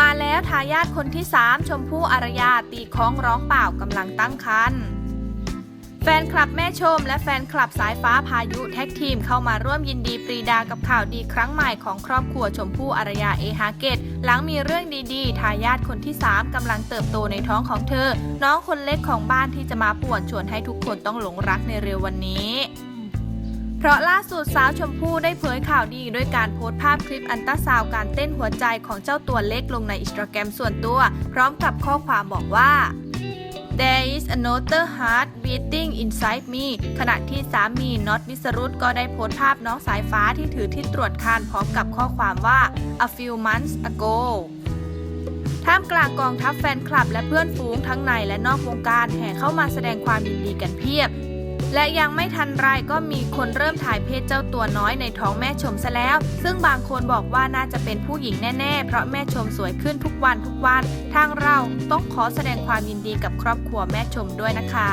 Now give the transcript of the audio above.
มาแล้วทายาทคนที่ 3 ชมพู่อารยาตีคล้องร้องเปล่ากำลังตั้งครรภ์แฟนคลับแม่ชม และแฟนคลับสายฟ้าพายุแท็กทีมเข้ามาร่วมยินดีปรีดากับข่าวดีครั้งใหม่ของครอบครัวชมพู่อารยาเอฮาเกต หลังมีเรื่องดีๆ ทายาทคนที่ 3กำลังเติบโตในท้องของเธอ น้องคนเล็กของบ้านที่จะมาป่วนชวนให้ทุกคนต้องหลงรักในเร็ววันนี้ เพราะล่าสุดสาวชมพู่ได้เผยข่าวดีด้วยการโพสต์ภาพคลิปอันตราซาวการเต้นหัวใจของเจ้าตัวเล็กลงในอินสตาแกรมส่วนตัว พร้อมกับข้อความบอกว่า There is another heart beating inside me ขณะที่สามีน็อตวิสรุตก็ได้โพสต์ภาพน้องสายฟ้าที่ถือที่ตรวจคานพร้อมกับข้อความว่า a few months ago ท่ามกลางกองทัพแฟนคลับและเพื่อนฝูงทั้งในและนอกวงการแห่เข้ามาแสดงความยินดีกันเพียบ และยังไม่ทันไรก็มีคนเริ่มถ่ายเพศเจ้าตัวน้อยในท้องแม่ชมซะแล้ว ซึ่งบางคนบอกว่าน่าจะเป็นผู้หญิงแน่ๆ เพราะแม่ชมสวยขึ้นทุกวันทุกวัน ทางเราต้องขอแสดงความยินดีกับครอบครัวแม่ชมด้วยนะคะ